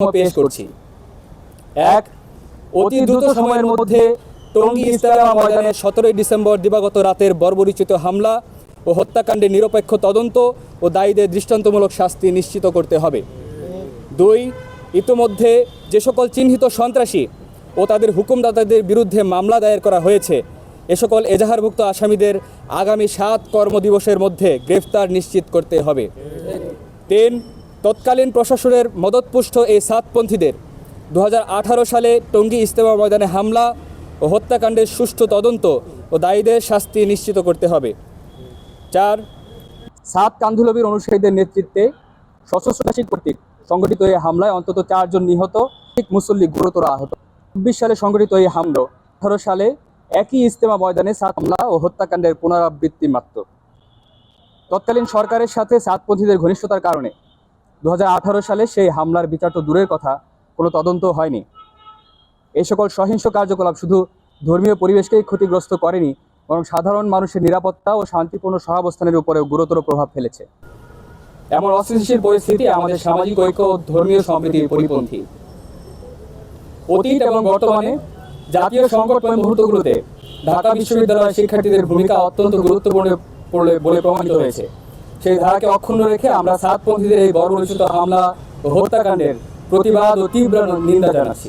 পেশ করছি। এক, অতি দ্রুত সময়ের মধ্যে টঙ্গী ইস্তারা ময়দানে সতেরোই ডিসেম্বর দিবাগত রাতের বর্বরিচিত হামলা ও হত্যাকাণ্ডে নিরপেক্ষ তদন্ত ও দায়ীদের দৃষ্টান্তমূলক শাস্তি নিশ্চিত করতে হবে। দুই, ইতোমধ্যে যে সকল চিহ্নিত সন্ত্রাসী ও তাদের হুকুমদাতাদের বিরুদ্ধে মামলা দায়ের করা হয়েছে, এ সকল এজাহারভুক্ত আসামিদের আগামী সাত কর্মদিবসের মধ্যে গ্রেফতার নিশ্চিত করতে হবে। তিন তৎকালীন প্রশাসনের মদতপুষ্ট এই সাতপন্থীদের দু হাজার আঠারো সালে টঙ্গী ইস্তেমা ময়দানে হামলা ও হত্যাকাণ্ডের সুষ্ঠু তদন্ত ও দায়ীদের শাস্তি নিশ্চিত করতে হবে। চার, সাত কান্ধুলবির অনুসারীদের নেতৃত্বে সশস্ত্র কর্তৃক সংগঠিত এই হামলায় অন্তত চারজন নিহত এক মুসল্লি গুরুতর আহত। চব্বিশ সালে সংগঠিত এই হামলা আঠারো সালে একই ইস্তেমা ময়দানে সাত হামলা ও হত্যাকাণ্ডের পুনরাবৃত্তি মাত্র। তৎকালীন সরকারের সাথে সাতপন্থীদের ঘনিষ্ঠতার কারণে দু সালে সেই হামলার বিচার তো দূরের কথা, কোনো তদন্ত হয়নি। এই সকল সহিংস কার্যকলাপ শুধু ধর্মীয় পরিবেশকেই ক্ষতিগ্রস্ত করেনি, বরং সাধারণ মানুষের নিরাপত্তা ও শান্তিপূর্ণ সহাবস্থানের উপরেও গুরুতর প্রভাব ফেলেছে। এমন অস্থিতিশীল পরিস্থিতি আমাদের সামাজিক ঐক্য ও ধর্মীয় সম্প্রীতির পরিপন্থী। অতীত এবং বর্তমানে জাতীয় সংকটময় মুহূর্তগুলোতে ঢাকা বিশ্ববিদ্যালয়ের শিক্ষার্থীদের ভূমিকা অত্যন্ত গুরুত্বপূর্ণ বলে প্রমাণিত হয়েছে। সেই ধারাকে অক্ষুণ্ণ রেখে আমরা সাতপন্থীদের এই বর্বরচিত হামলা ও হত্যাকাণ্ডের প্রতিবাদ ও তীব্র নিন্দা জানাচ্ছি।